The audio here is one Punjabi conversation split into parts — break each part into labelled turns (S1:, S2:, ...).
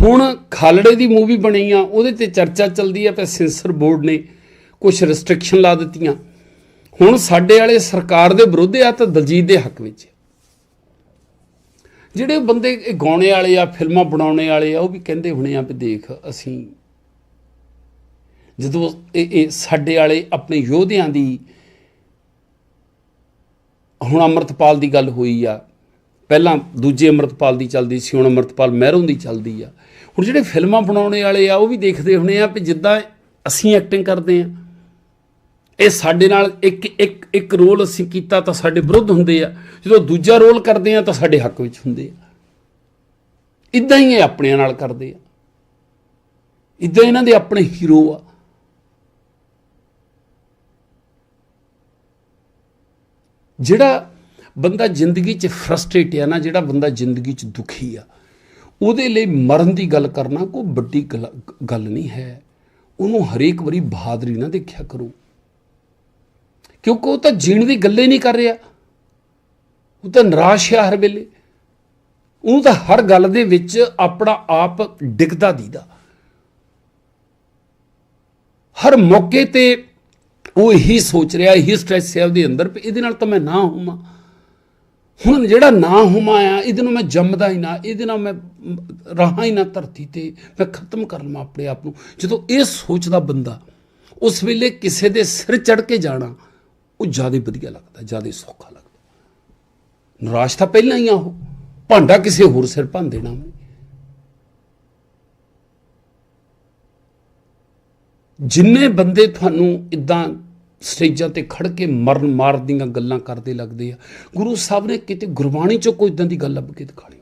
S1: ਹੁਣ ਖਾਲੜੇ ਦੀ ਮੂਵੀ ਬਣੀ ਆ, ਉਹਦੇ ਤੇ ਚਰਚਾ ਚੱਲਦੀ ਆ, ਤੇ ਸੈਂਸਰ ਬੋਰਡ ਨੇ ਕੁਝ ਰੈਸਟ੍ਰਿਕਸ਼ਨ ਲਾ ਦਿੱਤੀਆਂ। ਹੁਣ ਸਾਡੇ ਵਾਲੇ ਸਰਕਾਰ ਦੇ ਵਿਰੁੱਧ ਆ ਤਾਂ ਦਲਜੀਤ ਦੇ ਹੱਕ ਵਿੱਚ ਜਿਹੜੇ ਬੰਦੇ ਇਹ ਗਾਉਣੇ ਵਾਲੇ ਆ, ਫਿਲਮਾਂ ਬਣਾਉਣੇ ਵਾਲੇ ਆ, ਉਹ ਵੀ ਕਹਿੰਦੇ ਹੋਣੇ ਆ ਵੀ ਦੇਖ, ਅਸੀਂ ਜਦੋਂ ਇਹ ਇਹ ਸਾਡੇ ਵਾਲੇ ਆਪਣੇ ਯੋਧਿਆਂ ਦੀ ਹੁਣ ਅਮਰਤਪਾਲ ਦੀ ਗੱਲ ਹੋਈ ਆ। ਪਹਿਲਾਂ ਦੂਜੇ ਅਮਰਤਪਾਲ ਦੀ ਚੱਲਦੀ ਸੀ, ਹੁਣ ਅਮਰਤਪਾਲ ਮਹਿਰੋਂ ਦੀ ਚੱਲਦੀ ਆ। ਹੁਣ ਜਿਹੜੇ ਫਿਲਮਾਂ ਬਣਾਉਣੇ ਵਾਲੇ ਆ, ਉਹ ਵੀ ਦੇਖਦੇ ਹੋਣੇ ਆ ਵੀ ਜਿੱਦਾਂ ਅਸੀਂ ਐਕਟਿੰਗ ਕਰਦੇ ਆ। ਇਹ ਸਾਡੇ ਨਾਲ ਇੱਕ ਇੱਕ ਇੱਕ ਰੋਲ ਅਸੀਂ ਕੀਤਾ ਤਾਂ ਸਾਡੇ ਵਿਰੁੱਧ ਹੁੰਦੇ ਆ। ਜਦੋਂ ਦੂਜਾ ਰੋਲ ਕਰਦੇ ਆ ਤਾਂ ਸਾਡੇ ਹੱਕ ਵਿੱਚ ਹੁੰਦੇ ਆ। ਇਦਾਂ ਹੀ ਇਹ ਆਪਣਿਆਂ ਨਾਲ ਕਰਦੇ ਆ। ਇਦਾਂ ਇਹਨਾਂ ਦੇ ਆਪਣੇ ਹੀਰੋ ਆ। ਜਿਹੜਾ ਬੰਦਾ ਜ਼ਿੰਦਗੀ 'ਚ ਫਰਸਟ੍ਰੇਟ ਆ ਨਾ, ਜਿਹੜਾ ਬੰਦਾ ਜ਼ਿੰਦਗੀ 'ਚ ਦੁਖੀ ਆ ਉਹਦੇ ਲਈ ਮਰਨ ਦੀ ਗੱਲ ਕਰਨਾ ਕੋਈ ਵੱਡੀ ਗੱਲ ਗੱਲ ਨਹੀਂ ਹੈ। ਉਹਨੂੰ ਹਰੇਕ ਵਾਰੀ ਬਹਾਦਰੀ ਨਾ ਦੇਖਿਆ ਕਰੋ। ਕਿਉਂਕਿ ਉਹ ਤਾਂ ਜੀਣ ਦੀ ਗੱਲੇ ਨਹੀਂ ਕਰ ਰਿਹਾ। ਉਹ ਤਾਂ ਨਿਰਾਸ਼ ਆ ਹਰ ਵੇਲੇ। ਉਹਨੂੰ ਤਾਂ ਹਰ ਗੱਲ ਦੇ ਵਿੱਚ ਆਪਣਾ ਆਪ ਡਿੱਗਦਾ ਦੀਦਾ। ਹਰ ਮੌਕੇ ਤੇ ਉਹ ਇਹੀ ਸੋਚ ਰਿਹਾ, ਇਹੀ ਸਟ੍ਰੈਸ ਹੈ ਉਹਦੇ ਅੰਦਰ ਵੀ ਇਹਦੇ ਨਾਲ ਤਾਂ ਮੈਂ ਨਾ ਹੋਵਾਂ। ਹੁਣ ਜਿਹੜਾ ਨਾ ਹੋਵਾਂ ਆ ਇਹਦੇ ਨੂੰ ਮੈਂ ਜੰਮਦਾ ਹੀ ਨਾ ਇਹਦੇ ਨਾਲ ਮੈਂ ਮ, ਹੀ ਨਾ ਧਰਤੀ ਤੇ ਮੈਂ ਖਤਮ ਕਰ ਲਵਾਂ ਆਪਣੇ ਆਪ ਨੂੰ। ਜਦੋਂ ਇਹ ਸੋਚਦਾ ਬੰਦਾ ਉਸ ਵੇਲੇ ਕਿਸੇ ਦੇ ਸਿਰ ਚੜ ਕੇ ਜਾਣਾ ਉਹ ਜ਼ਿਆਦਾ ਵਧੀਆ ਲੱਗਦਾ ਜ਼ਿਆਦਾ ਸੌਖਾ ਲੱਗਦਾ। ਨਿਰਾਸ਼ ਤਾਂ ਪਹਿਲਾਂ ਹੀ ਆ ਉਹ ਭਾਂਡਾ ਕਿਸੇ ਹੋਰ ਸਿਰ ਭੰਨ ਦੇਣਾ ਉਹਨੇ। ਜਿੰਨੇ ਬੰਦੇ ਤੁਹਾਨੂੰ ਇਦਾਂ ਸਟੇਜਾਂ ਤੇ ਖੜ ਕੇ ਮਰਨ ਮਾਰ ਦੀਆਂ ਗੱਲਾਂ ਕਰਦੇ ਲੱਗਦੇ ਆ। ਗੁਰੂ ਸਾਹਿਬ ਨੇ ਕਿਤੇ ਗੁਰਬਾਣੀ ਚੋਂ ਕੋਈ ਇਦਾਂ ਦੀ ਗੱਲ ਲੱਭ ਕੇ ਦਿਖਾਣੀ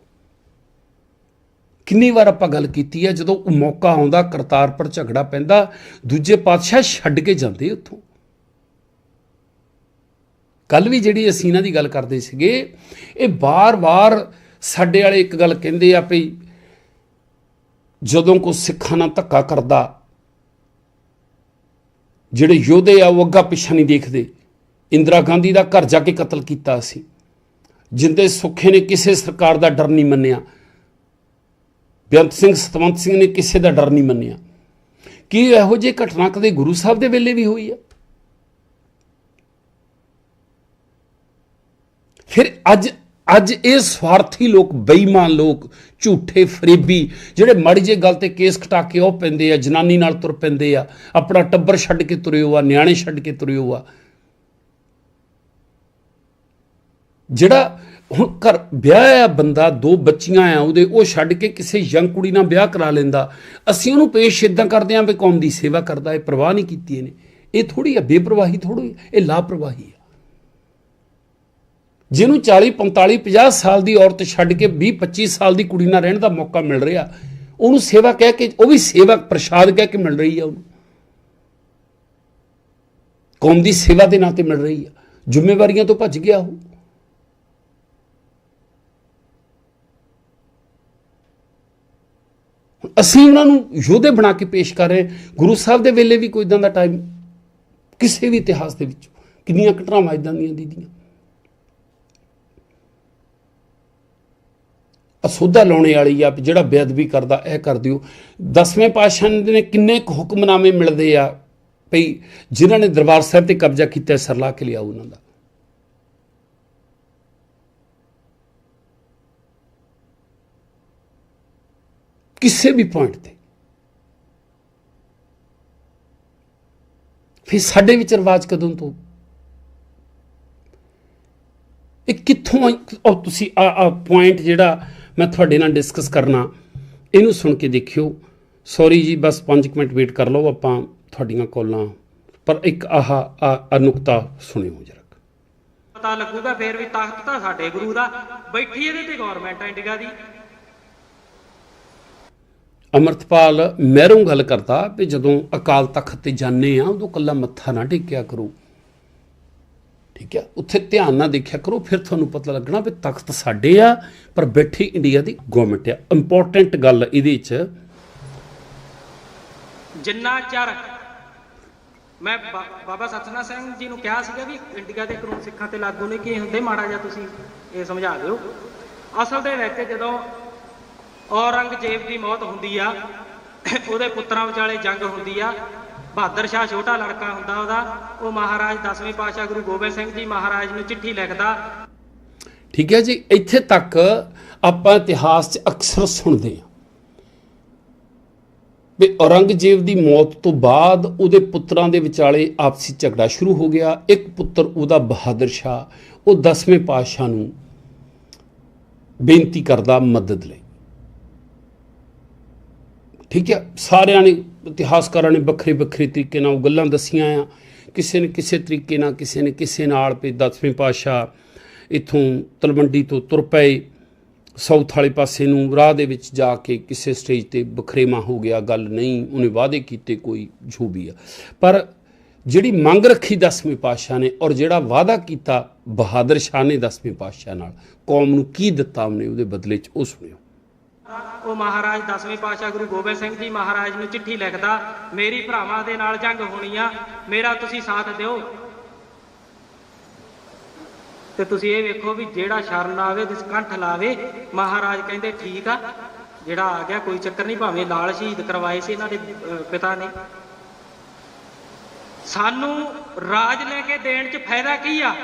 S1: ਕਿੰਨੀ ਵਾਰ ਆਪਾਂ ਗੱਲ ਕੀਤੀ ਹੈ ਜਦੋਂ ਉਹ ਮੌਕਾ ਆਉਂਦਾ, ਕਰਤਾਰਪੁਰ ਝਗੜਾ ਪੈਂਦਾ, ਦੂਜੇ ਪਾਤਸ਼ਾਹ ਛੱਡ ਕੇ ਜਾਂਦੇ ਉੱਥੋਂ। ਕੱਲ ਵੀ ਜਿਹੜੀ ਅਸੀਂ ਇਹਨਾਂ ਦੀ ਗੱਲ ਕਰਦੇ ਸੀਗੇ, ਇਹ ਬਾਰ-ਬਾਰ ਸਾਡੇ ਵਾਲੇ ਇੱਕ ਗੱਲ ਕਹਿੰਦੇ ਆ ਭਈ ਜਦੋਂ ਕੋ ਸਿੱਖਾਂ ਨਾਲ ਧੱਕਾ ਕਰਦਾ ਜਿਹੜੇ ਯੋਧੇ ਆ, ਉਹ ਅੱਗਾ ਪਿੱਛਾ ਨਹੀਂ ਦੇਖਦੇ। ਇੰਦਰਾ ਗਾਂਧੀ ਦਾ ਘਰ ਜਾ ਕੇ ਕਤਲ ਕੀਤਾ ਸੀ। ਜਿੰਦੇ ਸੁੱਖੇ ਨੇ ਕਿਸੇ ਸਰਕਾਰ ਦਾ ਡਰ ਨਹੀਂ ਮੰਨਿਆ। ਬੇਅੰਤ ਸਿੰਘ, ਸਤਵੰਤ ਸਿੰਘ ਨੇ ਕਿਸੇ ਦਾ ਡਰ ਨਹੀਂ ਮੰਨਿਆ। ਕੀ ਇਹੋ ਜਿਹੀ ਘਟਨਾ ਕਦੇ ਗੁਰੂ ਸਾਹਿਬ ਦੇ ਵੇਲੇ ਵੀ ਹੋਈ ਆ? ਫਿਰ ਅੱਜ ਅੱਜ ਇਹ ਸਵਾਰਥੀ ਲੋਕ, ਬੇਈਮਾਨ ਲੋਕ, ਝੂਠੇ ਫਰੇਬੀ, ਜਿਹੜੇ ਮਾੜੀ ਜੇ ਗੱਲ ਤੇ ਕੇਸ ਖਟਾ ਕੇ ਉਹ ਪੈਂਦੇ ਆ, ਜਨਾਨੀ ਨਾਲ ਤੁਰ ਪੈਂਦੇ ਆ, ਆਪਣਾ ਟੱਬਰ ਛੱਡ ਕੇ ਤੁਰਿਓ ਆ, ਨਿਆਣੇ ਛੱਡ ਕੇ ਤੁਰਿਓ ਹੋ ਆ। ਜਿਹੜਾ ਹੁਣ ਘਰ ਵਿਆਹ ਆ ਬੰਦਾ, ਦੋ ਬੱਚੀਆਂ ਆ ਉਹਦੇ, ਉਹ ਛੱਡ ਕੇ ਕਿਸੇ ਯੰਗ ਕੁੜੀ ਨਾਲ ਵਿਆਹ ਕਰਾ ਲੈਂਦਾ। ਅਸੀਂ ਉਹਨੂੰ ਪੇਸ਼ ਇਦਾਂ ਕਰਦੇ ਆਂ ਵੀ ਕੌਮ ਦੀ ਸੇਵਾ ਕਰਦਾ, ਇਹ ਪਰਵਾਹ ਨਹੀਂ ਕੀਤੀ ਇਹਨੇ। ਇਹ ਥੋੜੀ ਆ, ਬੇਪਰਵਾਹੀ ਥੋੜੀ ਇਹ ਲਾਪਰਵਾਹੀ ਆ। ਜਿਹਨੂੰ 40 45 50 ਸਾਲ ਦੀ ਔਰਤ ਛੱਡ ਕੇ 20 25 ਸਾਲ ਦੀ ਕੁੜੀ ਨਾਲ ਰਹਿਣ ਦਾ ਮੌਕਾ ਮਿਲ ਰਿਹਾ, ਉਹਨੂੰ ਸੇਵਾ ਕਹਿ ਕੇ, ਉਹ ਵੀ ਸੇਵਾ ਪ੍ਰਸ਼ਾਦ ਕਹਿ ਕੇ ਮਿਲ ਰਹੀ ਆ ਉਹਨੂੰ। ਕੌਮ ਦੀ ਸੇਵਾ ਦੇ ਨਾਂ ਤੇ ਮਿਲ ਰਹੀ ਆ। ਜ਼ਿੰਮੇਵਾਰੀਆਂ ਤੋਂ ਭੱਜ ਗਿਆ ਉਹ। ਅਸੀਂ ਉਹਨਾਂ ਨੂੰ ਯੋਧੇ ਬਣਾ ਕੇ ਪੇਸ਼ ਕਰ ਰਹੇ ਹਾਂ। ਗੁਰੂ ਸਾਹਿਬ ਦੇ ਵੇਲੇ ਵੀ ਕੋਈ ਇਦਾਂ ਦਾ ਟਾਈਮ ਕਿਸੇ ਵੀ ਇਤਿਹਾਸ ਦੇ ਵਿੱਚ, ਕਿੰਨੀਆਂ ਘਟਨਾਵਾਂ ਇਦਾਂ ਦੀਆਂ ਦੀਦੀਆਂ। ਅਸੋਧਾ ਲਾਉਣੇ ਵਾਲੀ ਆ ਵੀ ਜਿਹੜਾ ਬੇਅਦਬੀ ਕਰਦਾ, ਇਹ ਕਰ ਦਿਓ। ਦਸਵੇਂ ਪਾਤਸ਼ਾਹ ਨੇ ਕਿੰਨੇ ਕੁ ਹੁਕਮਨਾਮੇ ਮਿਲਦੇ ਆ ਭਈ ਜਿਨ੍ਹਾਂ ਨੇ ਦਰਬਾਰ ਸਾਹਿਬ ਤੇ ਕਬਜ਼ਾ ਕੀਤਾ ਸਰਲਾ ਕੇ ਲਿਆਓ ਉਹਨਾਂ ਦਾ। ਕਿਸੇ ਵੀ ਪੁਆਇੰਟ ਤੇ। ਫਿਰ ਸਾਡੇ ਵਿੱਚ ਰਿਵਾਜ ਕਦੋਂ ਤੋਂ? ਇਹ ਕਿੱਥੋਂ ਤੁਸੀਂ ਆ ਆ ਪੁਆਇੰਟ ਜਿਹੜਾ ਮੈਂ ਤੁਹਾਡੇ ਨਾਲ ਡਿਸਕਸ ਕਰਨਾ। ਇਹਨੂੰ ਸੁਣ ਕੇ ਦੇਖਿਓ। ਸੌਰੀ ਜੀ ਬਸ 5 ਮਿੰਟ ਵੇਟ ਕਰ ਲਓ ਆਪਾਂ ਤੁਹਾਡੀਆਂ ਕਾਲਾਂ। ਪਰ ਇੱਕ ਆਹ ਆ ਆ ਨੁਕਤਾ ਸੁਣਿਓ ਜਰਾ।
S2: ਪਤਾ ਲੱਗੂਗਾ ਫੇਰ ਵੀ ਤਖਤ ਤਾਂ ਸਾਡੇ ਗੁਰੂ ਦਾ। ਬੈਠੀ ਇਹਦੇ ਤੇ ਗਵਰਨਮੈਂਟ ਆ ਇੰਡੀਆ ਦੀ।
S1: ਅਮਰਤਪਾਲ ਮਹਿਰੋਂ ਗੱਲ ਕਰਦਾ ਵੀ ਜਦੋਂ ਅਕਾਲ ਤਖਤ ਤੇ ਜਾਂਦੇ ਆ ਉਦੋਂ ਕੱਲਾ ਮੱਥਾ ਨਾ ਟੇਕਿਆ ਕਰੋ। ਠੀਕ ਹੈ? ਉੱਥੇ ਧਿਆਨ ਨਾਲ ਦੇਖਿਆ ਕਰੋ, ਫਿਰ ਤੁਹਾਨੂੰ ਪਤਾ ਲੱਗਣਾ ਵੀ ਤਖਤ ਸਾਡੇ ਆ, ਪਰ ਬੈਠੀ ਇੰਡੀਆ ਦੀ ਗਵਰਨਮੈਂਟ ਆ। ਇੰਪੋਰਟੈਂਟ ਗੱਲ ਇਹਦੇ 'ਚ
S2: ਜਿੰਨਾ ਚਿਰ ਮੈਂ ਬਾਬਾ ਸਤਨਾਮ ਸਿੰਘ ਜੀ ਨੂੰ ਕਿਹਾ ਸੀਗਾ ਵੀ ਇੰਡੀਆ ਦੇ ਕਾਨੂੰਨ ਸਿੱਖਾਂ ਤੇ ਲਾਗੂ ਨੇ ਕੀ ਹੁੰਦੇ, ਮਾੜਾ ਜਿਹਾ ਤੁਸੀਂ ਇਹ ਸਮਝਾ ਦਿਓ। ਅਸਲ ਦੇ ਵਿੱਚ ਜਦੋਂ ਔਰੰਗਜ਼ੇਬ ਦੀ ਮੌਤ ਹੁੰਦੀ ਆ, ਉਹਦੇ ਪੁੱਤਰਾਂ ਵਿਚਾਲੇ ਜੰਗ ਹੁੰਦੀ ਆ ਬਹਾਦਰ ਸ਼ਾਹ ਛੋਟਾ ਲੜਕਾ ਹੁੰਦਾ ਉਹਦਾ, ਉਹ ਮਹਾਰਾਜ 10ਵੇਂ ਪਾਤਸ਼ਾਹ ਗੁਰੂ ਗੋਬਿੰਦ ਸਿੰਘ ਜੀ ਮਹਾਰਾਜ ਨੂੰ ਚਿੱਠੀ ਲਿਖਦਾ।
S1: ਠੀਕ ਹੈ ਜੀ, ਇੱਥੇ ਤੱਕ ਆਪਾਂ ਇਤਿਹਾਸ 'ਚ ਅਕਸਰ ਸੁਣਦੇ ਹਾਂ ਵੀ ਔਰੰਗਜ਼ੇਬ ਦੀ ਮੌਤ ਤੋਂ ਬਾਅਦ ਉਹਦੇ ਪੁੱਤਰਾਂ ਦੇ ਵਿਚਾਲੇ ਆਪਸੀ ਝਗੜਾ ਸ਼ੁਰੂ ਹੋ ਗਿਆ। ਇੱਕ ਪੁੱਤਰ ਉਹਦਾ ਬਹਾਦਰ ਸ਼ਾਹ, ਉਹ 10ਵੇਂ ਪਾਤਸ਼ਾਹ ਨੂੰ ਬੇਨਤੀ ਕਰਦਾ ਮਦਦ ਲਈ। ਠੀਕ ਹੈ, ਸਾਰਿਆਂ ਨੇ ਇਤਿਹਾਸਕਾਰਾਂ ਨੇ ਵੱਖਰੇ ਵੱਖਰੇ ਤਰੀਕੇ ਨਾਲ ਉਹ ਗੱਲਾਂ ਦੱਸੀਆਂ ਆ। ਕਿਸੇ ਨੇ ਕਿਸੇ ਤਰੀਕੇ ਨਾਲ, ਕਿਸੇ ਨੇ ਕਿਸੇ ਨਾਲ ਵੀ 10ਵੇਂ ਪਾਤਸ਼ਾਹ ਇਥੋਂ ਤਲਵੰਡੀ ਤੋਂ ਤੁਰ ਪਏ। ਸਾਊਥ ਵਾਲੇ ਪਾਸੇ ਨੂੰ ਰਾਹ ਦੇ ਵਿੱਚ ਜਾ ਕੇ ਕਿਸੇ ਸਟੇਜ ਤੇ ਬਖਰੇਵਾ ਹੋ ਗਿਆ, ਗੱਲ ਨਹੀਂ, ਉਹਨੇ ਵਾਅਦੇ ਕੀਤੇ, ਕੋਈ ਜੋ ਵੀ ਆ। ਪਰ ਜਿਹੜੀ ਮੰਗ ਰੱਖੀ 10ਵੇਂ ਪਾਤਸ਼ਾਹ ਨੇ ਔਰ ਜਿਹੜਾ ਵਾਅਦਾ ਕੀਤਾ ਬਹਾਦਰ ਸ਼ਾਹ ਨੇ 10ਵੇਂ ਪਾਤਸ਼ਾਹ ਨਾਲ, ਕੌਮ ਨੂੰ ਕੀ ਦਿੱਤਾ ਉਹਨੇ, ਉਹਦੇ ਬਦਲੇ 'ਚ ਉਹ ਸੁਣਿਓ।
S2: ਉਹ ਮਹਾਰਾਜ 10ਵੇਂ ਪਾਤਸ਼ਾਹ ਗੁਰੂ ਗੋਬਿੰਦ ਸਿੰਘ ਜੀ ਮਹਾਰਾਜ ਨੂੰ ਚਿੱਠੀ ਲਿਖਦਾ, ਮੇਰੀ ਭਰਾਵਾਂ ਦੇ ਨਾਲ ਜੰਗ ਹੋਣੀ ਆ, ਮੇਰਾ ਤੁਸੀਂ ਸਾਥ ਦਿਓ। ਤੇ ਤੁਸੀਂ ਇਹ ਵੇਖੋ ਵੀ ਜਿਹੜਾ ਸ਼ਰਨ ਆਵੇ ਜਿਸ ਕੰਠ ਲਾਵੇ, ਮਹਾਰਾਜ ਕਹਿੰਦੇ ਠੀਕ ਆ। ਜਿਹੜਾ ਆ ਗਿਆ, ਕੋਈ ਚੱਕਰ ਨਹੀਂ, ਭਾਵੇਂ ਲਾਲ ਸ਼ਹੀਦ ਕਰਵਾਏ ਸੀ ਇਹਨਾਂ ਦੇ ਪਿਤਾ ਨੇ। ਸਾਨੂੰ ਰਾਜ ਲੈ ਕੇ ਦੇਣ 'ਚ ਫਾਇਦਾ ਕੀ ਆ?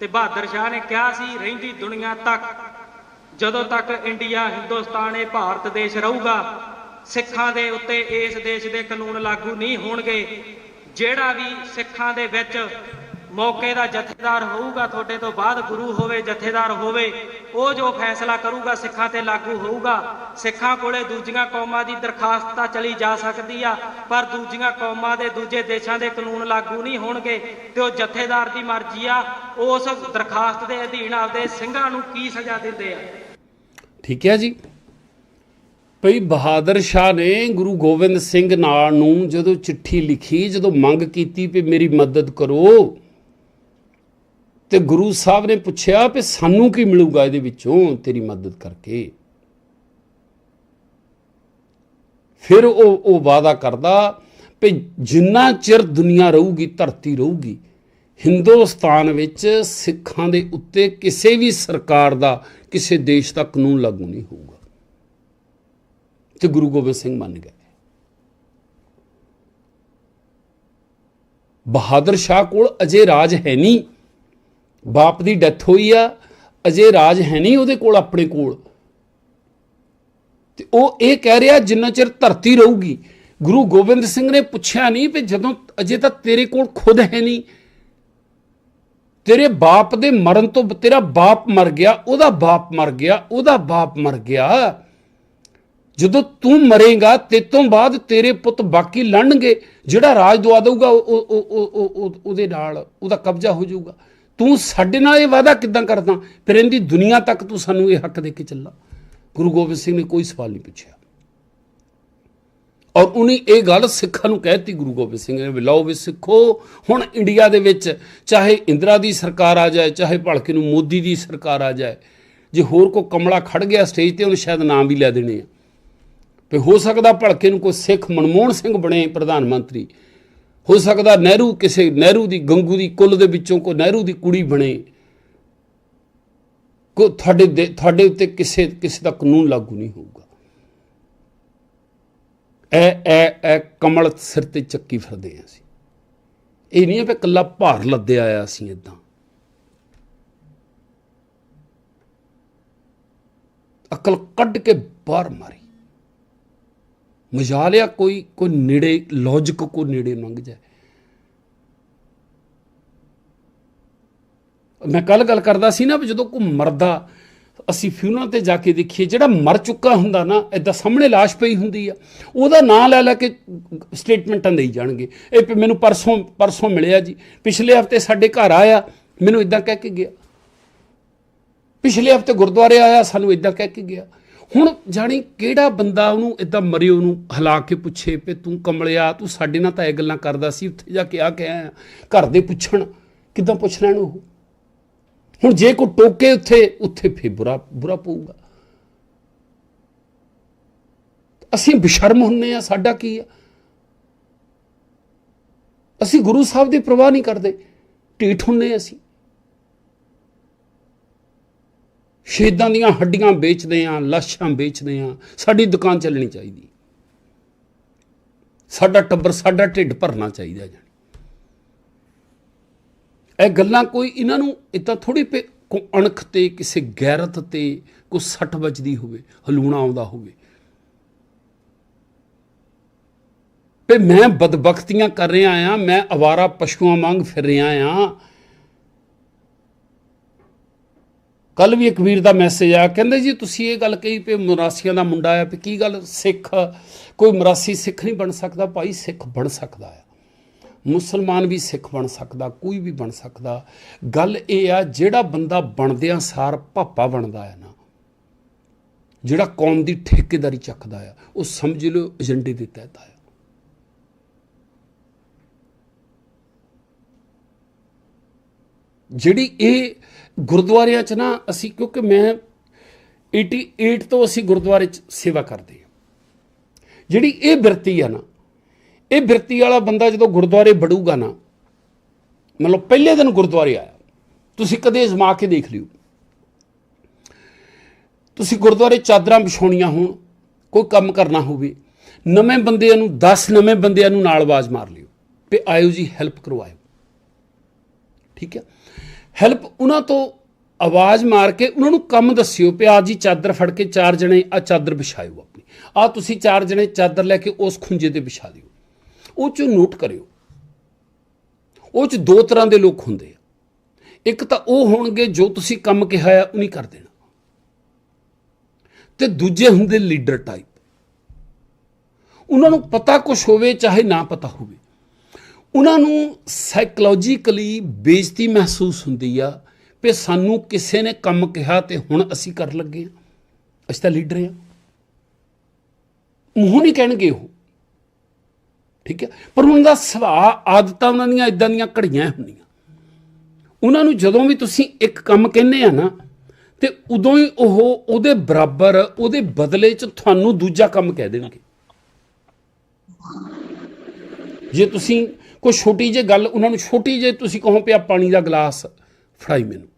S2: ਤੇ ਬਹਾਦਰ ਸ਼ਾਹ ਨੇ ਕਿਹਾ ਸੀ, ਰਹਿੰਦੀ ਦੁਨੀਆ ਤੱਕ। ਜਦੋਂ ਤੱਕ ਇੰਡੀਆ, ਹਿੰਦੁਸਤਾਨ ਇਹ ਭਾਰਤ ਦੇਸ਼ ਰਹੂਗਾ, ਸਿੱਖਾਂ ਦੇ ਉੱਤੇ ਇਸ ਦੇਸ਼ ਦੇ ਕਾਨੂੰਨ ਲਾਗੂ ਨਹੀਂ ਹੋਣਗੇ। ਜਿਹੜਾ ਵੀ ਸਿੱਖਾਂ ਦੇ ਵਿੱਚ ਮੌਕੇ ਦਾ ਜਥੇਦਾਰ ਹੋਊਗਾ, ਤੁਹਾਡੇ ਤੋਂ ਬਾਅਦ ਗੁਰੂ ਹੋਵੇ, ਜਥੇਦਾਰ ਹੋਵੇ, ਉਹ ਜੋ ਫੈਸਲਾ ਕਰੂਗਾ ਸਿੱਖਾਂ ਤੇ ਲਾਗੂ ਹੋਊਗਾ। ਸਿੱਖਾਂ ਕੋਲੇ ਦੂਜੀਆਂ ਕੌਮਾਂ ਦੀ ਦਰਖਾਸਤ ਤਾਂ ਚਲੀ ਜਾ ਸਕਦੀ ਆ, ਪਰ ਦੂਜੀਆਂ ਕੌਮਾਂ ਦੇ ਦੂਜੇ ਦੇਸ਼ਾਂ ਦੇ ਕਾਨੂੰਨ ਲਾਗੂ ਨਹੀਂ ਹੋਣਗੇ ਤੇ ਉਹ ਜਥੇਦਾਰ ਦੀ ਮਰਜ਼ੀ ਆ, ਉਸ ਦਰਖਾਸਤ ਦੇ ਅਧੀਨ ਆਪਦੇ ਸਿੰਘਾਂ ਨੂੰ ਕੀ ਸਜ਼ਾ ਦਿੰਦੇ ਆ?
S1: ਠੀਕ ਹੈ ਜੀ? ਭਈ ਬਹਾਦਰ ਸ਼ਾਹ ਨੇ ਗੁਰੂ ਗੋਬਿੰਦ ਸਿੰਘ ਨਾਲ ਨੂੰ ਜਦੋਂ ਚਿੱਠੀ ਲਿਖੀ, ਜਦੋਂ ਮੰਗ ਕੀਤੀ ਵੀ ਮੇਰੀ ਮਦਦ ਕਰੋ, ਤੇ ਗੁਰੂ ਸਾਹਿਬ ਨੇ ਪੁੱਛਿਆ ਵੀ ਸਾਨੂੰ ਕੀ ਮਿਲੂਗਾ ਇਹਦੇ ਵਿੱਚੋਂ ਤੇਰੀ ਮਦਦ ਕਰਕੇ? ਫਿਰ ਉਹ ਉਹ ਵਾਅਦਾ ਕਰਦਾ ਵੀ ਜਿੰਨਾ ਚਿਰ ਦੁਨੀਆ ਰਹੂਗੀ, ਧਰਤੀ ਰਹੂਗੀ ਹਿੰਦੁਸਤਾਨ ਵਿੱਚ ਸਿੱਖਾਂ ਦੇ ਉੱਤੇ ਕਿਸੇ ਵੀ ਸਰਕਾਰ ਦਾ ਕਿਸੇ ਦੇਸ਼ ਦਾ ਕਾਨੂੰਨ ਲਾਗੂ ਨਹੀਂ ਹੋਊਗਾ। ਤੇ ਗੁਰੂ ਗੋਬਿੰਦ ਸਿੰਘ ਮੰਨ ਗਏ। ਬਹਾਦਰ ਸ਼ਾਹ ਕੋਲ ਅਜੇ ਰਾਜ ਹੈ ਨਹੀਂ। ਬਾਪ ਦੀ ਡੈਥ ਹੋਈ ਆ, ਅਜੇ ਰਾਜ ਹੈ ਨਹੀਂ ਉਹਦੇ ਕੋਲ, ਆਪਣੇ ਕੋਲ। ਤੇ ਉਹ ਇਹ ਕਹਿ ਰਿਹਾ, ਜਿੰਨਾ ਚਿਰ ਧਰਤੀ ਰਹੂਗੀ, ਗੁਰੂ ਗੋਬਿੰਦ ਸਿੰਘ ਨੇ ਪੁੱਛਿਆ ਨਹੀਂ ਵੀ ਜਦੋਂ ਅਜੇ ਤਾਂ ਤੇਰੇ ਕੋਲ ਖੁਦ ਹੈ ਨਹੀਂ ਤੇਰੇ ਬਾਪ ਦੇ ਮਰਨ ਤੋਂ ਤੇਰਾ ਬਾਪ ਮਰ ਗਿਆ, ਉਹਦਾ ਬਾਪ ਮਰ ਗਿਆ, ਉਹਦਾ ਬਾਪ ਮਰ ਗਿਆ। ਜਦੋਂ ਤੂੰ ਮਰੇਗਾ, ਤੇ ਤੋਂ ਬਾਅਦ ਤੇਰੇ ਪੁੱਤ ਬਾਕੀ ਲੜਨਗੇ। ਜਿਹੜਾ ਰਾਜ ਦਵਾ ਦੇਊਗਾ ਉਹਦੇ ਨਾਲ ਉਹਦਾ ਕਬਜ਼ਾ ਹੋ ਜਾਊਗਾ। ਤੂੰ ਸਾਡੇ ਨਾਲ ਇਹ ਵਾਅਦਾ ਕਿਦਾਂ ਕਰਦਾ? ਫਿਰ ਇਹਦੀ ਦੁਨੀਆ ਤੱਕ ਤੂੰ ਸਾਨੂੰ ਇਹ ਹੱਕ ਦੇ ਕੇ ਚੱਲਾ ਗੁਰੂ ਗੋਬਿੰਦ ਸਿੰਘ ਨੇ ਕੋਈ ਸਵਾਲ ਨਹੀਂ ਪੁੱਛਿਆ। ਔਰ ਉਹਨੇ ਇਹ ਗੱਲ ਸਿੱਖਾਂ ਨੂੰ ਕਹਿਤੀ, ਗੁਰੂ ਗੋਬਿੰਦ ਸਿੰਘ ਨੇ ਵੀ ਲਓ ਵੀ ਸਿੱਖੋ। ਹੁਣ ਇੰਡੀਆ ਦੇ ਵਿੱਚ ਚਾਹੇ ਇੰਦਰਾ ਦੀ ਸਰਕਾਰ ਆ ਜਾਏ, ਚਾਹੇ ਭਲਕੇ ਨੂੰ ਮੋਦੀ ਦੀ ਸਰਕਾਰ ਆ ਜਾਏ, ਜੇ ਹੋਰ ਕੋ ਕਮਲਾ ਖੜ ਗਿਆ ਸਟੇਜ ਤੇ, ਉਹਨੂੰ ਸ਼ਾਇਦ ਨਾਮ ਵੀ ਲੈ ਦੇਣੇ ਆ। ਵੀ ਹੋ ਸਕਦਾ ਭਲਕੇ ਨੂੰ ਕੋਈ ਸਿੱਖ ਮਨਮੋਹਨ ਸਿੰਘ ਬਣੇ ਪ੍ਰਧਾਨ ਮੰਤਰੀ। ਹੋ ਸਕਦਾ ਨਹਿਰੂ ਕਿਸੇ, ਨਹਿਰੂ ਦੀ ਗੰਗੂ ਦੀ ਕੁੱਲ ਦੇ ਵਿੱਚੋਂ ਕੋਈ ਨਹਿਰੂ ਦੀ ਕੁੜੀ ਬਣੇ। ਕੋ ਤੁਹਾਡੇ ਦੇ- ਤੁਹਾਡੇ ਉੱਤੇ ਕਿਸੇ ਕਿਸੇ ਦਾ ਕਾਨੂੰਨ ਲਾਗੂ ਨਹੀਂ ਹੋਊਗਾ। ਐ ਐ ਐ ਕਮਲ ਸਿਰ ਤੇ ਚੱਕੀ ਫਿਰਦੇ ਆ ਅਸੀਂ। ਇਹ ਨਹੀਂ ਹੈ ਵੀ ਕੱਲਾ ਭਾਰ ਲੱਦਿਆ ਆਇਆ ਅਸੀਂ ਇਦਾਂ ਅਕਲ ਕੱਢ ਕੇ ਬਾਹਰ ਮਾਰੀ। ਮਜਾਲਿਆ ਕੋਈ ਕੋਈ ਨੇੜੇ ਲੌਜੀਕ ਕੋ ਨੇੜੇ ਮੰਗ ਜਾਏ। ਮੈਂ ਕੱਲ ਗੱਲ ਕਰਦਾ ਸੀ ਨਾ ਵੀ ਜਦੋਂ ਕੋਈ ਮਰਦਾ ਅਸੀਂ ਫਿਊਨਲ ਤੇ ਜਾ ਕੇ ਦੇਖੀਏ, ਜਿਹੜਾ ਮਰ ਚੁੱਕਾ ਹੁੰਦਾ ਨਾ ਐਦਾਂ ਸਾਹਮਣੇ ਲਾਸ਼ ਪਈ ਹੁੰਦੀ ਆ, ਉਹਦਾ ਨਾਂ ਲੈ ਲੈ ਕੇ ਸਟੇਟਮੈਂਟਾਂ ਦੇਈ ਜਾਣਗੇ। ਇਹ ਵੀ ਮੈਨੂੰ ਪਰਸੋਂ ਪਰਸੋਂ ਮਿਲਿਆ ਜੀ। ਪਿਛਲੇ ਹਫ਼ਤੇ ਸਾਡੇ ਘਰ ਆਇਆ, ਮੈਨੂੰ ਇਦਾਂ ਕਹਿ ਕੇ ਗਿਆ। ਪਿਛਲੇ ਹਫ਼ਤੇ ਗੁਰਦੁਆਰੇ ਆਇਆ, ਸਾਨੂੰ ਇਦਾਂ ਕਹਿ ਕੇ ਗਿਆ। ਹੁਣ ਜਾਣੀ ਕਿਹੜਾ ਬੰਦਾ ਉਹਨੂੰ ਇਦਾਂ ਮਰੇ ਉਹਨੂੰ ਹਿਲਾ ਕੇ ਪੁੱਛੇ ਵੀ ਤੂੰ ਕਮਲਿਆ, ਤੂੰ ਸਾਡੇ ਨਾਲ ਤਾਂ ਇਹ ਗੱਲਾਂ ਕਰਦਾ ਸੀ, ਉੱਥੇ ਜਾ ਕੇ ਆ ਕੇ ਆਇਆ। ਘਰ ਦੇ ਪੁੱਛਣ, ਕਿਦਾਂ ਪੁੱਛ ਲੈਣ ਉਹ? ਹੁਣ ਜੇ ਕੋ ਟੋਕੇ ਉੱਥੇ ਉੱਥੇ ਫੇ ਬੁਰਾ ਬੁਰਾ ਪਊਗਾ। ਅਸੀਂ ਬਿਸ਼ਰਮ ਹੁੰਨੇ ਆ, ਸਾਡਾ ਕੀ ਆ? ਅਸੀਂ ਗੁਰੂ ਸਾਹਿਬ ਦੀ ਪਰਵਾਹ ਨਹੀਂ ਕਰਦੇ, ਢੀਠ ਹੁੰਨੇ ਅਸੀਂ। ਸ਼ਹੀਦਾਂ ਦੀਆਂ ਹੱਡੀਆਂ ਵੇਚਦੇ ਆ, ਲਾਸ਼ਾਂ ਵੇਚਦੇ ਆ, ਸਾਡੀ ਦੁਕਾਨ ਚੱਲਣੀ ਚਾਹੀਦੀ। ਸਾਡਾ ਟੱਬਰ, ਸਾਡਾ ਢਿੱਡ ਭਰਨਾ ਚਾਹੀਦਾ ਜਾਣੀ। ਇਹ ਗੱਲਾਂ ਕੋਈ ਇਹਨਾਂ ਨੂੰ ਇਦਾਂ ਥੋੜੀ ਪੇ ਕੋ ਅਣਖ ਤੇ, ਕਿਸੇ ਗੈਰਤ ਤੇ ਕੋ ਸੱਟ ਵੱਜਦੀ ਹੋਵੇ, ਹਲੂਣਾ ਆਉਂਦਾ ਹੋਵੇ। ਤੇ ਮੈਂ ਬਦਬਖਤੀਆਂ ਕਰ ਰਿਹਾ ਆ, ਮੈਂ ਅਵਾਰਾ ਪਸ਼ੂਆਂ ਵਾਂਗ ਫਿਰ ਰਿਹਾ ਆ। ਕੱਲ ਵੀ ਇੱਕ ਵੀਰ ਦਾ ਮੈਸੇਜ ਆ ਕਹਿੰਦੇ ਜੀ ਤੁਸੀਂ ਇਹ ਗੱਲ ਕਹੀ ਪਏ ਮਰਾਸੀਆਂ ਦਾ ਮੁੰਡਾ ਆ ਵੀ ਕੀ ਗੱਲ ਸਿੱਖ, ਕੋਈ ਮਰਾਸੀ ਸਿੱਖ ਨਹੀਂ ਬਣ ਸਕਦਾ, ਭਾਈ ਸਿੱਖ ਬਣ ਸਕਦਾ ਆ। ਮੁਸਲਮਾਨ ਵੀ ਸਿੱਖ ਬਣ ਸਕਦਾ, ਕੋਈ ਵੀ ਬਣ ਸਕਦਾ। ਗੱਲ ਇਹ ਆ, ਜਿਹੜਾ ਬੰਦਾ ਬਣਦਿਆਂ ਸਾਰ ਪਾਪਾ ਬਣਦਾ ਆ ਨਾ, ਜਿਹੜਾ ਕੌਮ ਦੀ ਠੇਕੇਦਾਰੀ ਚੱਕਦਾ ਆ, ਉਹ ਸਮਝ ਲਓ ਏਜੰਡੇ ਦੇ ਤਹਿਤ ਆ ਜਿਹੜੀ ਇਹ ਗੁਰਦੁਆਰਿਆਂ 'ਚ ਨਾ, ਅਸੀਂ ਕਿਉਂਕਿ ਮੈਂ 88 ਤੋਂ ਅਸੀਂ ਗੁਰਦੁਆਰੇ 'ਚ ਸੇਵਾ ਕਰਦੇ ਹਾਂ। ਜਿਹੜੀ ਇਹ ਬਿਰਤੀ ਆ ਨਾ ਇਹ ਬਿਰਤੀ ਵਾਲਾ ਬੰਦਾ ਜਦੋਂ ਗੁਰਦੁਆਰੇ ਵੜੂਗਾ ਨਾ, ਮਤਲਬ ਪਹਿਲੇ ਦਿਨ ਗੁਰਦੁਆਰੇ ਆਇਆ, ਤੁਸੀਂ ਕਦੇ ਅਜ਼ਮਾ ਕੇ ਦੇਖ ਲਿਓ। ਤੁਸੀਂ ਗੁਰਦੁਆਰੇ ਚਾਦਰਾਂ ਵਿਛਾਉਣੀਆਂ ਹੋਣ, ਕੋਈ ਕੰਮ ਕਰਨਾ ਹੋਵੇ, ਨਵੇਂ ਬੰਦਿਆਂ ਨੂੰ 10 ਨਵੇਂ ਬੰਦਿਆਂ ਨੂੰ ਨਾਲ ਆਵਾਜ਼ ਮਾਰ ਲਿਓ ਤੇ ਆਇਓ ਜੀ ਹੈਲਪ ਕਰਵਾਇਓ। ਠੀਕ ਹੈ? ਹੈਲਪ ਉਹਨਾਂ ਤੋਂ ਆਵਾਜ਼ ਮਾਰ ਕੇ ਉਹਨਾਂ ਨੂੰ ਕੰਮ ਦੱਸਿਓ ਵੀ ਪਿਆ ਜੀ ਚਾਦਰ ਫੜ ਕੇ ਚਾਰ ਜਣੇ ਆ ਚਾਦਰ ਵਿਛਾਇਓ ਆਪਣੀ। ਆ ਤੁਸੀਂ ਚਾਰ ਜਣੇ ਚਾਦਰ ਲੈ ਕੇ ਉਸ ਖੁੰਝੇ ਤੇ ਵਿਛਾ ਦਿਓ। ਉਹ ਚ ਨੋਟ ਕਰਿਓ। ਉਹ ਚ ਦੋ ਤਰ੍ਹਾਂ ਦੇ ਲੋਕ ਹੁੰਦੇ ਆ। ਇੱਕ ਤਾਂ ਉਹ ਹੋਣਗੇ ਜੋ ਤੁਸੀਂ ਕੰਮ ਕਿਹਾ ਆ, ਉਹ ਨਹੀਂ ਕਰ ਦੇਣਾ। ਤੇ ਦੂਜੇ ਹੁੰਦੇ ਲੀਡਰ ਟਾਈਪ ਉਹਨਾਂ ਨੂੰ ਪਤਾ ਕੁਝ ਹੋਵੇ, ਚਾਹੇ ਨਾ ਪਤਾ ਹੋਵੇ। ਉਹਨਾਂ ਨੂੰ ਸਾਈਕੋਲੋਜੀਕਲੀ ਬੇਇੱਜ਼ਤੀ ਮਹਿਸੂਸ ਹੁੰਦੀ ਆ ਕਿ ਸਾਨੂੰ ਕਿਸੇ ਨੇ ਕੰਮ ਕਿਹਾ ਤੇ ਹੁਣ ਅਸੀਂ ਕਰ ਲੱਗੇ ਆ। ਅਸੀਂ ਤਾਂ ਲੀਡਰ ਆ। ਮੂੰਹੋਂ ਨਹੀਂ ਕਹਿਣਗੇ ਉਹ। ਠੀਕ ਹੈ? ਪਰ ਉਹਨਾਂ ਦਾ ਸੁਭਾਅ ਆਦਤਾਂ ਉਹਨਾਂ ਦੀਆਂ ਇਦਾਂ ਦੀਆਂ ਘੜੀਆਂ ਹੁੰਦੀਆਂ। ਉਹਨਾਂ ਨੂੰ ਜਦੋਂ ਵੀ ਤੁਸੀਂ ਇੱਕ ਕੰਮ ਕਹਿੰਦੇ ਆ ਨਾ, ਤੇ ਉਦੋਂ ਹੀ ਉਹ ਉਹਦੇ ਬਰਾਬਰ, ਉਹਦੇ ਬਦਲੇ 'ਚ ਤੁਹਾਨੂੰ ਦੂਜਾ ਕੰਮ ਕਹਿ ਦੇਣਗੇ। ਜੇ ਤੁਸੀਂ ਕੋਈ ਛੋਟੀ ਜਿਹੀ ਗੱਲ, ਉਹਨਾਂ ਨੂੰ ਛੋਟੀ ਜਿਹੀ ਤੁਸੀਂ ਕਹੋ ਪਿਆ ਪਾਣੀ ਦਾ ਗਲਾਸ ਫੜਾਈ ਮੈਨੂੰ।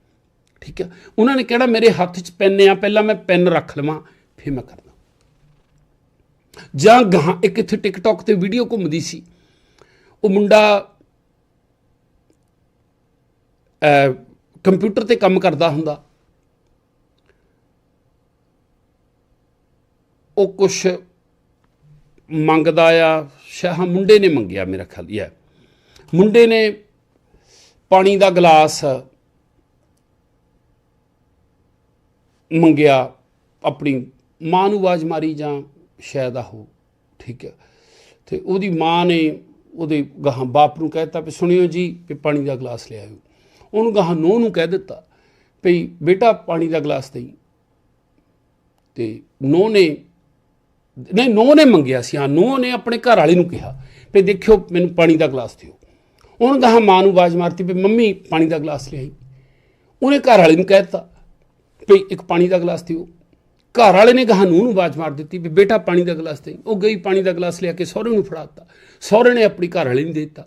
S1: ਠੀਕ ਹੈ? ਉਹਨਾਂ ਨੇ ਕਿਹੜਾ ਮੇਰੇ ਹੱਥ 'ਚ ਪੈਨ ਆ, ਪਹਿਲਾਂ ਮੈਂ ਪੈਨ ਰੱਖ ਲਵਾਂ, ਫਿਰ ਮੈਂ ਕਰਦਾ। ਜਾਂ ਗਾਹਾਂ ਇੱਕ ਇੱਥੇ ਟਿਕਟੌਕ ਤੇ ਵੀਡੀਓ ਘੁੰਮਦੀ ਸੀ। ਉਹ ਮੁੰਡਾ ਕੰਪਿਊਟਰ ਤੇ ਕੰਮ ਕਰਦਾ ਹੁੰਦਾ। ਉਹ ਕੁਛ ਮੰਗਦਾ ਆ। ਸ਼ਾਹ ਮੁੰਡੇ ਨੇ ਮੰਗਿਆ ਮੇਰਾ ਖਿਆਲ ਇਹ ਹੈ। ਮੁੰਡੇ ਨੇ ਪਾਣੀ ਦਾ ਗਲਾਸ ਮੰਗਿਆ, ਆਪਣੀ ਮਾਂ ਨੂੰ ਆਵਾਜ਼ ਮਾਰੀ ਜਾਂ ਸ਼ਾਇਦ ਆਹੋ, ਠੀਕ ਹੈ। ਤੇ ਉਹਦੀ ਮਾਂ ਨੇ ਉਹਦੇ ਗਾਹਾਂ ਬਾਪ ਨੂੰ ਕਹਿਤਾ ਵੀ ਸੁਣਿਓ ਜੀ ਵੀ ਪਾਣੀ ਦਾ ਗਲਾਸ ਲਿਆਇਓ ਉਹਨੂੰ ਗਾਹਾਂ ਨੋ ਨੂੰ ਕਹਿ ਦਿੱਤਾ ਵੀ ਬੇਟਾ ਪਾਣੀ ਦਾ ਗਲਾਸ ਦੇਈ। ਤੇ ਨੋ ਨੇ, ਨਹੀਂ ਨੋ ਨੇ ਮੰਗਿਆ ਸੀ, ਹਾਂ ਨੋ ਨੇ ਆਪਣੇ ਘਰ ਵਾਲੇ ਨੂੰ ਕਿਹਾ ਵੀ ਦੇਖਿਓ ਮੈਨੂੰ ਪਾਣੀ ਦਾ ਗਲਾਸ ਦਿਓ। ਉਹਨੂੰ ਗਾਹਾਂ ਮਾਂ ਨੂੰ ਆਵਾਜ਼ ਮਾਰਤੀ ਵੀ ਮੰਮੀ ਪਾਣੀ ਦਾ ਗਲਾਸ ਲਿਆਈ ਉਹਨੇ ਘਰ ਵਾਲੇ ਨੂੰ ਕਹਿ ਦਿੱਤਾ ਵੀ ਇੱਕ ਪਾਣੀ ਦਾ ਗਲਾਸ ਦਿਓ। ਘਰ ਵਾਲੇ ਨੇ ਕਹਾ ਨੂੰ ਨੂੰ ਆਵਾਜ਼ ਮਾਰ ਦਿੱਤੀ ਵੀ ਬੇਟਾ ਪਾਣੀ ਦਾ ਗਲਾਸ ਦੇ। ਉਹ ਗਈ ਪਾਣੀ ਦਾ ਗਲਾਸ ਲਿਆ ਕੇ ਸਹੁਰੇ ਨੂੰ ਫੜਾ ਦਿੱਤਾ ਸਹੁਰੇ ਨੇ ਆਪਣੀ ਘਰ ਵਾਲੀ ਨੂੰ ਦੇ ਦਿੱਤਾ।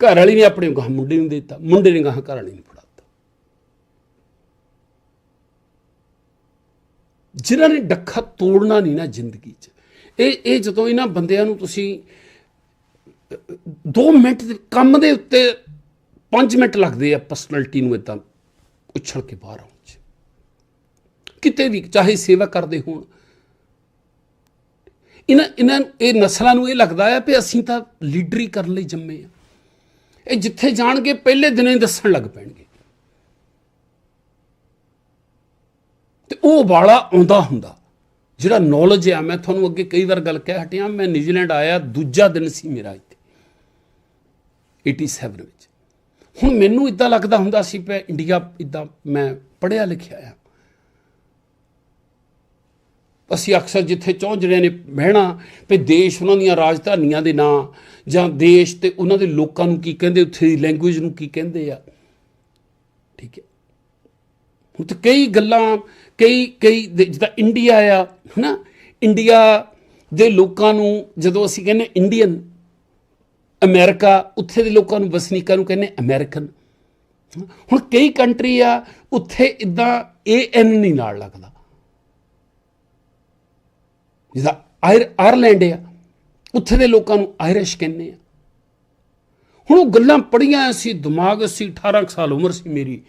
S1: ਘਰ ਵਾਲੀ ਨੇ ਆਪਣੇ ਗਾਹ ਮੁੰਡੇ ਨੂੰ ਦੇ ਦਿੱਤਾ। ਮੁੰਡੇ ਨੇ ਗਾਹ ਘਰ ਵਾਲੀ ਨੂੰ ਫੜਾ ਦਿੱਤਾ ਜਿਨ੍ਹਾਂ ਨੇ ਡੱਖਾ ਤੋੜਨਾ ਨਹੀਂ ਨਾ ਜ਼ਿੰਦਗੀ 'ਚ, ਇਹ ਇਹ ਜਦੋਂ ਇਹਨਾਂ ਬੰਦਿਆਂ ਨੂੰ ਤੁਸੀਂ 2 ਮਿੰਟ ਦੇ ਕੰਮ ਦੇ ਉੱਤੇ 5 ਮਿੰਟ ਲੱਗਦੇ ਆ ਪਰਸਨੈਲਿਟੀ ਨੂੰ ਇਦਾਂ ਉਛਲ ਕੇ ਬਾਹਰ ਆਉਣ। ਕਿਤੇ ਵੀ ਚਾਹੇ ਸੇਵਾ ਕਰਦੇ ਹੋਣ। ਇਹਨਾਂ ਇਹਨਾਂ, ਇਹ ਨਸਲਾਂ ਨੂੰ ਇਹ ਲੱਗਦਾ ਆ ਕਿ ਅਸੀਂ ਤਾਂ ਲੀਡਰੀ ਕਰਨ ਲਈ ਜੰਮੇ ਆ। ਇਹ ਜਿੱਥੇ ਜਾਣਗੇ ਪਹਿਲੇ ਦਿਨੇ ਦੱਸਣ ਲੱਗ ਪੈਣਗੇ। ਤੇ ਉਹ ਵਾਲਾ ਆਉਂਦਾ ਹੁੰਦਾ, ਜਿਹੜਾ ਨੌਲੇਜ ਆ। ਮੈਂ ਤੁਹਾਨੂੰ ਅੱਗੇ ਕਈ ਵਾਰ ਗੱਲ ਕਹਿ ਹਟਿਆ, ਮੈਂ ਨਿਊਜ਼ੀਲੈਂਡ ਆਇਆ, ਦੂਜਾ ਦਿਨ ਸੀ ਮੇਰਾ ਇੱਥੇ 87 ਵਿੱਚ। ਹੁਣ ਮੈਨੂੰ ਇਦਾਂ ਲੱਗਦਾ ਹੁੰਦਾ ਸੀ ਕਿ ਇੰਡੀਆ, ਇਦਾਂ ਮੈਂ ਪੜ੍ਹਿਆ ਲਿਖਿਆ ਆ। ਅਸੀਂ ਅਕਸਰ ਜਿੱਥੇ ਚੌਂਜੜੇ ਨੇ ਬਹਿਣਾ ਵੀ ਦੇਸ਼ ਉਹਨਾਂ ਦੀਆਂ ਰਾਜਧਾਨੀਆਂ ਦੇ ਨਾਂ ਜਾਂ ਦੇਸ਼ ਤੇ ਉਹਨਾਂ ਦੇ ਲੋਕਾਂ ਨੂੰ ਕੀ ਕਹਿੰਦੇ, ਉੱਥੇ ਦੀ ਲੈਂਗੁਏਜ ਨੂੰ ਕੀ ਕਹਿੰਦੇ ਆ। ਠੀਕ ਹੈ। ਹੁਣ ਤੇ ਕਈ ਗੱਲਾਂ, ਕਈ ਕਈ ਦੇ- ਜਿੱਦਾਂ ਇੰਡੀਆ ਆ, ਹਨਾ? ਇੰਡੀਆ ਦੇ ਲੋਕਾਂ ਨੂੰ ਜਦੋਂ ਅਸੀਂ ਕਹਿੰਦੇ ਇੰਡੀਅਨ ਅਮਰੀਕਾ ਉੱਥੇ ਦੇ ਲੋਕਾਂ ਨੂੰ ਵਸਨੀਕਾਂ ਨੂੰ ਕਹਿੰਦੇ ਅਮਰੀਕਨ ਹੁਣ ਕਈ ਕੰਟਰੀ ਆ, ਉੱਥੇ ਇਦਾਂ ਏਐਨ ਨਹੀਂ ਨਾਲ ਲੱਗਦਾ। ਜਿਹਦਾ ਆਇਰ, ਆਇਰਲੈਂਡ ਆ, ਉੱਥੇ ਦੇ ਲੋਕਾਂ ਨੂੰ ਆਇਰਿਸ਼ ਕਹਿੰਦੇ ਆ। ਹੁਣ ਉਹ ਗੱਲਾਂ ਪੜੀਆਂ ਸੀ, ਦਿਮਾਗ ਸੀ 18 ਕੁ ਸਾਲ ਉਮਰ ਸੀ ਮੇਰੀ।